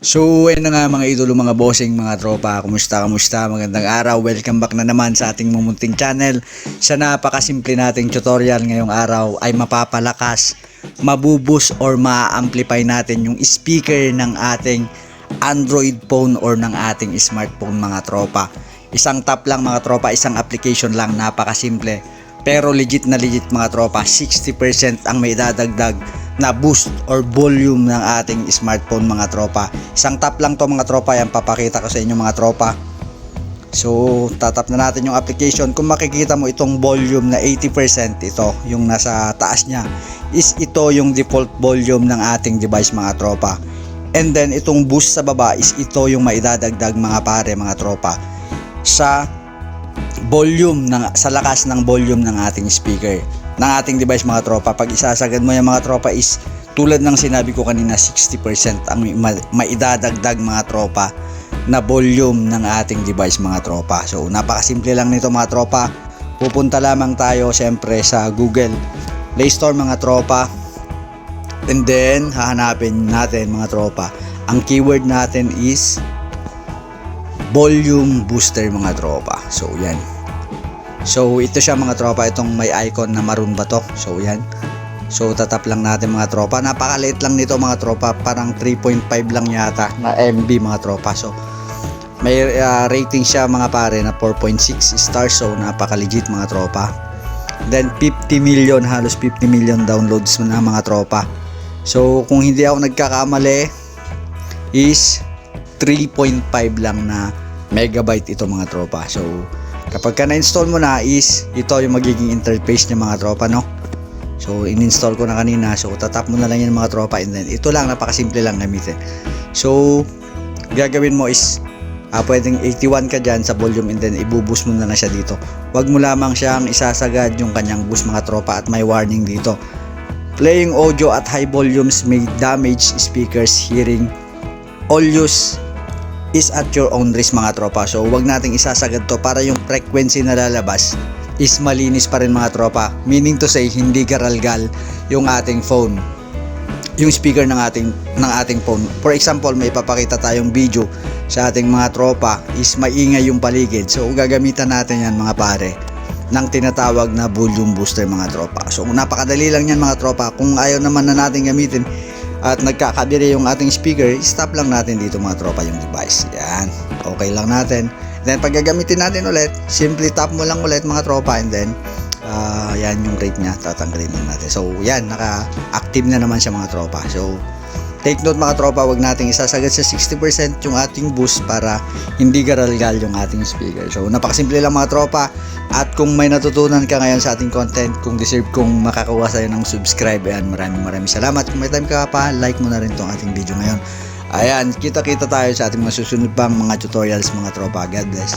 So, ayun na nga mga idolo, mga bossing, mga tropa. Kumusta, kumusta? Magandang araw. Welcome back na naman sa ating mumunting channel. Sa napakasimple nating tutorial ngayong araw ay mapapalakas, mabubus or ma-amplify natin yung speaker ng ating Android phone or ng ating smartphone mga tropa. Isang tap lang mga tropa, isang application lang, napakasimple. Pero legit na legit mga tropa, 60% ang may dadagdag na boost or volume ng ating smartphone mga tropa. Isang tap lang to mga tropa, yan papakita ko sa inyo mga tropa. So, tatap na natin yung application. Kung makikita mo itong volume na 80%, ito, yung nasa taas niya, is ito yung default volume ng ating device mga tropa. And then, itong boost sa baba is ito yung maidadagdag mga pare mga tropa sa volume ng sa lakas ng volume ng ating speaker ng ating device mga tropa. Pag isasagad mo yung mga tropa is tulad ng sinabi ko kanina 60% ang ma- maidadagdag mga tropa na volume ng ating device mga tropa. So napakasimple lang nito mga tropa. Pupunta lamang tayo syempre sa Google Play Store mga tropa. And then hahanapin natin mga tropa. Ang keyword natin is volume booster mga tropa. So yan. So ito siya mga tropa, itong may icon na maroon ba to? So yan. So tatap lang natin mga tropa. Napakaliit lang nito mga tropa, parang 3.5 lang yata na MB mga tropa. So may uh, rating siya mga pare na 4.6 stars so napaka-legit mga tropa. Then 50 million, halos 50 million downloads na mga tropa. So kung hindi ako nagkakamali is 3.5 lang na megabyte ito mga tropa. So, kapag ka na-install mo na is ito yung magiging interface niya mga tropa, no? So, in-install ko na kanina. So, tatap mo na lang yan mga tropa and then ito lang, napakasimple lang gamitin. So, gagawin mo is ah, pwedeng 81 ka dyan sa volume and then ibuboost mo na lang siya dito. Huwag mo lamang siyang isasagad yung kanyang boost mga tropa at may warning dito. Playing audio at high volumes may damage speakers hearing all use is at your own risk mga tropa. So wag nating isasagad to para yung frequency na lalabas is malinis pa rin mga tropa. Meaning to say hindi garalgal yung ating phone. Yung speaker ng ating ng ating phone. For example, may ipapakita tayong video sa ating mga tropa is maingay yung paligid. So gagamitan natin yan mga pare ng tinatawag na volume booster mga tropa. So napakadali lang yan mga tropa. Kung ayaw naman na natin gamitin, at nagkakabiri yung ating speaker, stop lang natin dito mga tropa yung device. Yan. Okay lang natin. Then pag gagamitin natin ulit, simply tap mo lang ulit mga tropa and then uh, yan yung rate niya, tatanggalin lang natin. So yan, naka-active na naman siya mga tropa. So take note mga tropa, wag nating isasagad sa 60% yung ating boost para hindi garalgal yung ating speaker. So napakasimple lang mga tropa. At kung may natutunan ka ngayon sa ating content, kung deserve kong makakuha sa'yo ng subscribe, ayan, maraming maraming salamat. Kung may time ka pa, like mo na rin tong ating video ngayon. Ayan, kita-kita tayo sa ating mga susunod pang mga tutorials mga tropa. God bless.